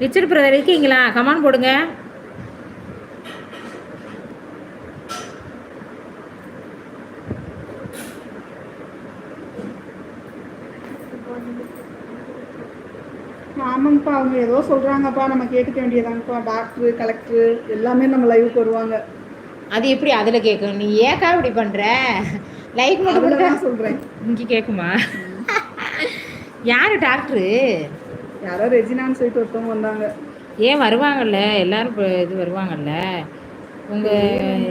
Richard brother இருக்கீங்களா come on போடுங்க. ஆமாங்கப்பா அவங்க ஏதோ சொல்றாங்கப்பா நம்ம கேட்டுக்க வேண்டியதாங்கப்பா டாக்டர் கலெக்டர் எல்லாமே நம்ம லைவுக்கு வருவாங்க. அது எப்படி அதில் கேட்கும் நீ ஏக்கா இப்படி பண்ணுற லைக் மட்டும் சொல்றேன். இங்கே கேட்குமா யார் டாக்டரு? யாரோ ரெஜினான்னு சொல்லிட்டு ஒருத்தவங்க வந்தாங்க. ஏன் வருவாங்கல்ல? எல்லாரும் இது வருவாங்கல்ல? உங்கள்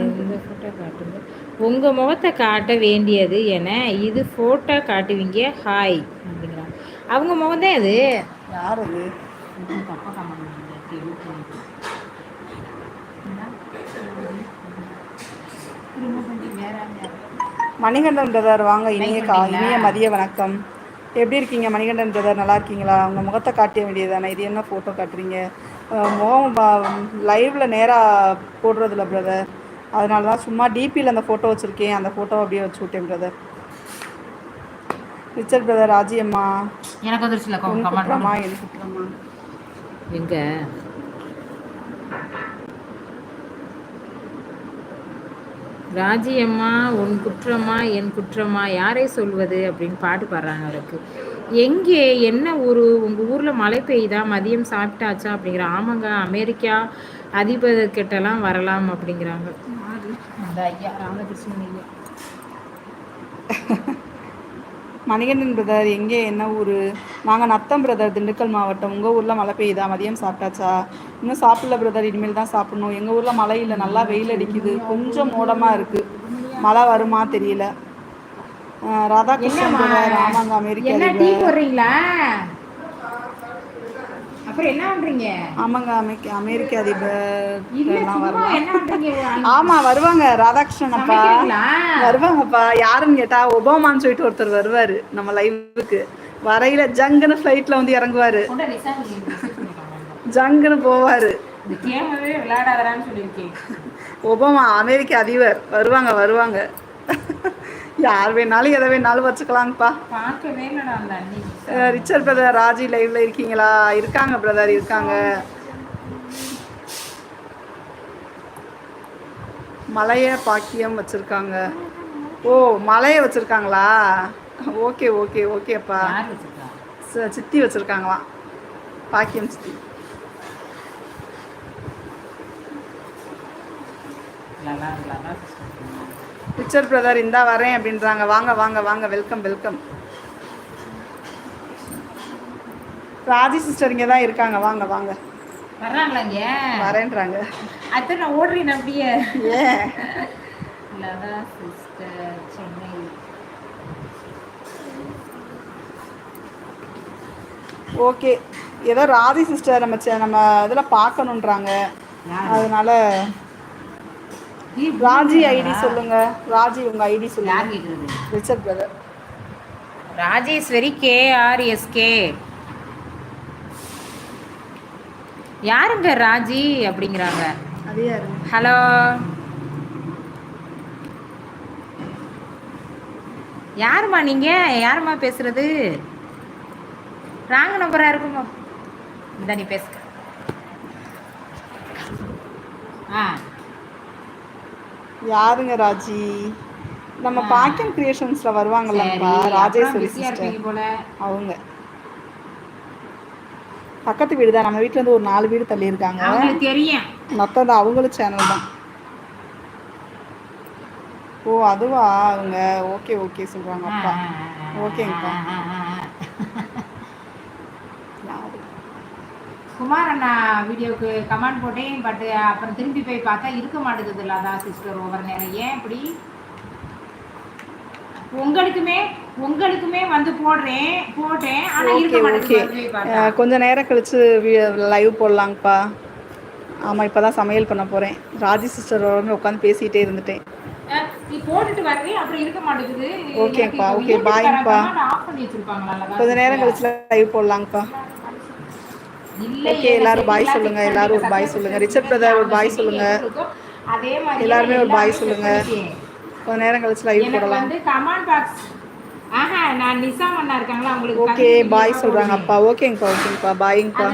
இந்த ஃபோட்டோ காட்டுங்க. உங்கள் முகத்தை காட்ட வேண்டியது என இது ஃபோட்டோ காட்டுவீங்க. ஹாய் அப்படிங்கிறாங்க. அவங்க முகம் தான் அது யார் அது? மணிகண்டன் பிரதர் வாங்க. இனிய கா? இனிய மதிய வணக்கம். எப்படி இருக்கீங்க? மணிகண்டன் பிரதர் நல்லா இருக்கீங்களா? உங்க முகத்தை காட்ட வேண்டியதானே இது என்ன ஃபோட்டோ காட்டுறீங்க? முகம் லைவில் நேராக போடுறதில்ல பிரதர் அதனால தான் சும்மா டிபியில் அந்த ஃபோட்டோ வச்சுருக்கேன். அந்த ஃபோட்டோ அப்படியே வச்சு விட்டேன் பிரதர் ரிச்சர்ட் பிரதர் ராஜி அம்மா. எனக்கு வந்துருச்சுல எங்க? ராஜி அம்மா உன் குற்றமா என் குற்றமா யாரை சொல்வது அப்படின்னு பாட்டு பாடுறாங்க அவருக்கு. எங்கே என்ன ஊர் உங்கள் ஊரில் மழை பெய்யுதா மதியம் சாப்பிட்டாச்சா அப்படிங்கிற ஆமாங்க அமெரிக்கா அதிபர்கிட்டலாம் வரலாம் அப்படிங்கிறாங்க. அந்த ஐயா ராமகிருஷ்ணன் ஐயா. மணிகண்டன் பிரதர் எங்கே என்ன ஊர்? நாங்கள் நத்தம் பிரதர் திண்டுக்கல் மாவட்டம். உங்கள் ஊரில் மழை பெய்யுதா மதியம் சாப்பிட்டாச்சா? இன்னும் சாப்பிடல பிரதர் இனிமேல் தான் சாப்பிடணும். எங்கள் ஊரில் மழை இல்லை. நல்லா வெயில் அடிக்குது. கொஞ்சம் மோடமாக இருக்குது மழை வருமா தெரியல. ராதாகிருஷ்ணன் ஆமாங்க அமெரிக்கா என்ன அப்புறம் பண்றீங்க? ஆமாங்க அமெரிக்க அமெரிக்க அதிபர் ஆமா வருவாங்க. ராதாகிருஷ்ணன் அப்பா? வருவாங்கப்பா. யாருன்னு கேட்டா ஒபாமான்னு சொல்லிட்டு ஒருத்தர் வருவாரு நம்ம லைவுக்கு வரையில ஜங்குன்னு ஃப்ளைட்ல வந்து இறங்குவாரு. ஜங்குன்னு போவாரு. கேமவே சொல்லியிருக்கேன். ஒபாமா அமெரிக்க அதிபர். வருவாங்க வருவாங்க. யார் வேணாலும் எதை வேணாலும் வச்சுக்கலாங்கப்பா பார்க்கவே ரிச்சர்ட் பிரதர் ராஜி லைவ்ல இருக்கீங்களா? இருக்காங்க பிரதர் இருக்காங்க. மலைய பாக்கியம் வச்சிருக்காங்க. ஓ மலைய வச்சிருக்காங்களா? ஓகே ஓகே ஓகேப்பா. சித்தி வச்சிருக்காங்களாம். பாக்கியம் சித்தி. ரிச்சர்ட் பிரதர் இந்தா வரேன் அப்படின்றாங்க. வாங்க வாங்க வாங்க. வெல்கம் வெல்கம் ராஜி சிஸ்டர் இங்கே தான் இருக்காங்க. வாங்க வாங்க. வர்றாங்களா இங்க வரேன்றாங்க. அத்தை நான் ஓடுறேன் அப்படியே. ஏன்? லதா சிஸ்டர் சென்னை. ஓகே ஏதோ ராதி சிஸ்டர் நம்ம நம்ம இதில் பார்க்கணுன்றாங்க? அதனால ராஜி ஐடி. சொல்லுங்க. ராஜி உங்க ஐடி சொல்லுங்க. Richard brother. Rajeshwari K R SK யாருங்க ராஜி அப்படிங்கிறாங்க? ஹலோ. யாரும்மா நீங்க? யாரும்மா பேசுறது? ராங் நம்பரா இருக்குமா? இந்த நீ பேசுக ஆ. யாருங்க ராஜி? நம்ம. பாக்கியம் கிரியேஷன்ஸ்ல வருவாங்கல்லப்பா ராஜேஸ்வரி சிஸ்டர் அவங்க. பக்கத்து வீடு தான் நம்ம வீட்ல இருந்து ஒரு நாலு வீடு தள்ளி இருக்காங்க தெரியும். மொத்தம் அவங்களும் சேனல் தான். ஓ அதுவா? அவங்க ஓகே ஓகே சொல்றாங்க அப்பா ஓகேங்கப்பா யாரு? குமார் அண்ணா வீடியோக்கு கமெண்ட் போட்டேன் பட் அப்புறம் திரும்பி போய் பார்த்தா இருக்க மாட்டேங்குது லதா சிஸ்டர் ஒவ்வொரு நேரம். ஏன் இப்படி? உங்களுக்குமே உங்களுக்குமே வந்து போடுறேன் போட்டேன் ஆனா இருக்க மாட்டேங்குது கொஞ்ச நேரம் கழிச்சு லைவ் போடலாங்கப்பா. ஆமாம் இப்போ தான் சமையல் பண்ண போகிறேன் ராஜி சிஸ்டரோட உட்காந்து பேசிகிட்டே இருந்துட்டேன். அஹ், நீ போட்டுட்டு வர்றேன் அப்புறம் இருக்க மாட்டேங்குது. ஓகேப்பா, ஓகே, பாய்ப்பா. கொஞ்ச நேரம்? கழிச்சு லைவ் போடலாங்கப்பா. ஓகே, எல்லாரும் setting சொல்லுங்க, எல்லாரும் ஒரு பண்ணி சொல்லுங்க. ரிச்சர்ட் brother ஒரு setting சொல்லுங்க. அதே மாதிரி எல்லாருமே ஒரு set சொல்லுங்க. கொஞ்ச நேரம் கழிச்சு லைவ் போடலாம் வந்து கமெண்ட் பாக்ஸ் ஆஹா நான் நிசா அண்ணா இருக்காங்களா அவங்களுக்கு ஓகே பாய் போடுவேன். அப்பா ஓகேங்கப்பா ஓகேங்கப்பா பாய்ங்கப்பா